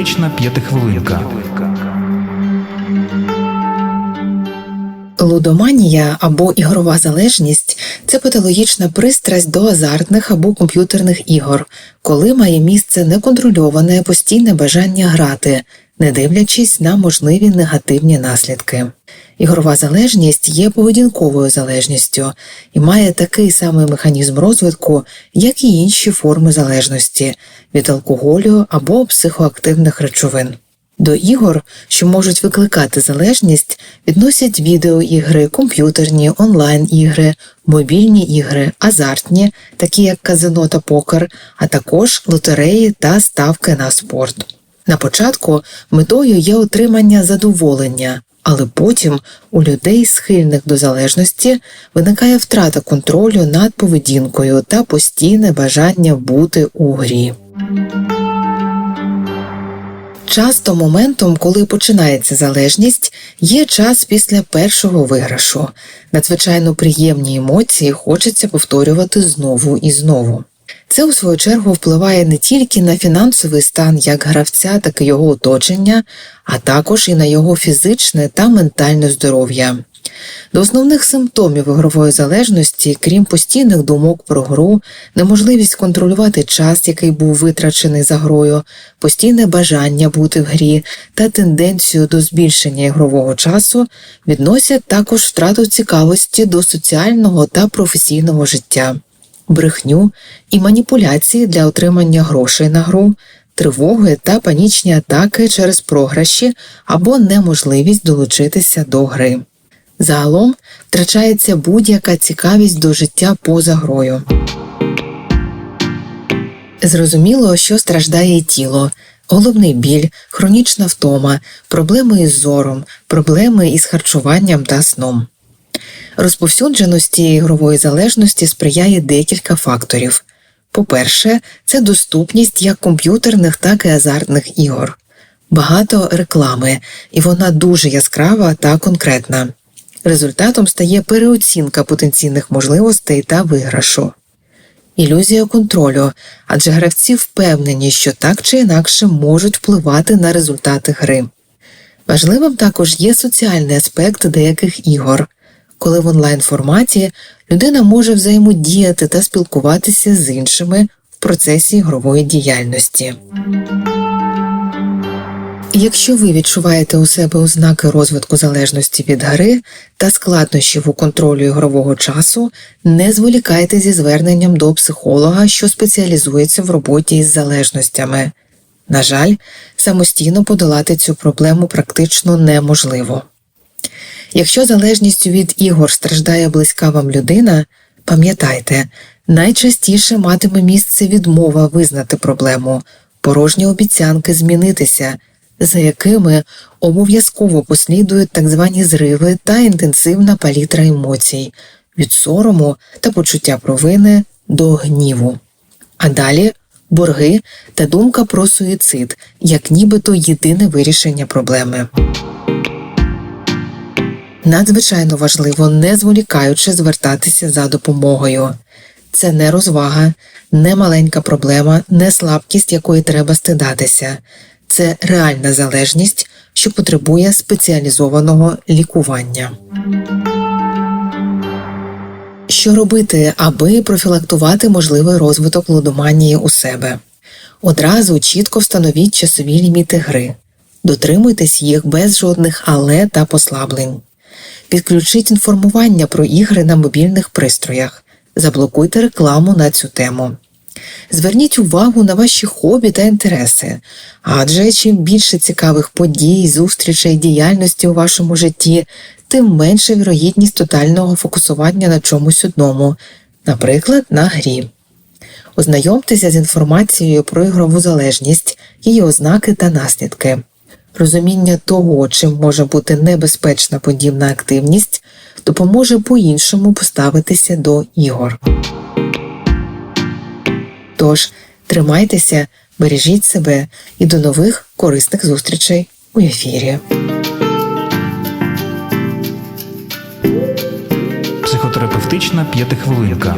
Психотерапевтична п'ятихвилинка. Лудоманія або ігрова залежність це патологічна пристрасть до азартних або комп'ютерних ігор, коли має місце неконтрольоване постійне бажання грати, не дивлячись на можливі негативні наслідки. Ігрова залежність є поведінковою залежністю і має такий самий механізм розвитку, як і інші форми залежності від алкоголю або психоактивних речовин. До ігор, що можуть викликати залежність, відносять відеоігри, комп'ютерні, онлайн-ігри, мобільні ігри, азартні, такі як казино та покер, а також лотереї та ставки на спорт. На початку метою є отримання задоволення, але потім у людей, схильних до залежності, виникає втрата контролю над поведінкою та постійне бажання бути у грі. Часто моментом, коли починається залежність, є час після першого виграшу. Надзвичайно приємні емоції хочеться повторювати знову і знову. Це у свою чергу впливає не тільки на фінансовий стан як гравця, так і його оточення, а також і на його фізичне та ментальне здоров'я. До основних симптомів ігрової залежності, крім постійних думок про гру, неможливість контролювати час, який був витрачений за грою, постійне бажання бути в грі та тенденцію до збільшення ігрового часу, відносять також втрату цікавості до соціального та професійного життя, брехню і маніпуляції для отримання грошей на гру. Тривоги та панічні атаки через програші або неможливість долучитися до гри. Загалом втрачається будь-яка цікавість до життя поза грою. Зрозуміло, що страждає тіло, головний біль, хронічна втома, проблеми із зором, проблеми із харчуванням та сном. Розповсюдженості ігрової залежності сприяє декілька факторів. По-перше, це доступність як комп'ютерних, так і азартних ігор. Багато реклами, і вона дуже яскрава та конкретна. Результатом стає переоцінка потенційних можливостей та виграшу. Ілюзія контролю, адже гравці впевнені, що так чи інакше можуть впливати на результати гри. Важливим також є соціальний аспект деяких ігор, коли в онлайн форматі людина може взаємодіяти та спілкуватися з іншими в процесі ігрової діяльності. Якщо ви відчуваєте у себе ознаки розвитку залежності від гри та складнощів у контролю ігрового часу, не зволікайте зі зверненням до психолога, що спеціалізується в роботі із залежностями. На жаль, самостійно подолати цю проблему практично неможливо. Якщо залежністю від ігор страждає близька вам людина, пам'ятайте, найчастіше матиме місце відмова визнати проблему, порожні обіцянки змінитися за якими обов'язково послідують так звані зриви та інтенсивна палітра емоцій від сорому та почуття провини до гніву. А далі борги та думка про суїцид, як нібито єдине вирішення проблеми. Надзвичайно важливо, не зволікаючи звертатися за допомогою. Це не розвага, не маленька проблема, не слабкість, якої треба стидатися це реальна залежність, що потребує спеціалізованого лікування. Що робити, аби профілактувати можливий розвиток лудоманії у себе? Одразу чітко встановіть часові ліміти гри, дотримуйтесь їх без жодних але та послаблень. Підключіть інформування про ігри на мобільних пристроях, заблокуйте рекламу на цю тему. Зверніть увагу на ваші хобі та інтереси, адже чим більше цікавих подій, зустрічей, діяльності у вашому житті, тим менша вірогідність тотального фокусування на чомусь одному, наприклад, на грі. Ознайомтеся з інформацією про ігрову залежність, її ознаки та наслідки. Розуміння того, чим може бути небезпечна подібна активність, допоможе по-іншому поставитися до ігор. Тож тримайтеся, бережіть себе і до нових корисних зустрічей у ефірі. Психотерапевтична п'ятихвилинка.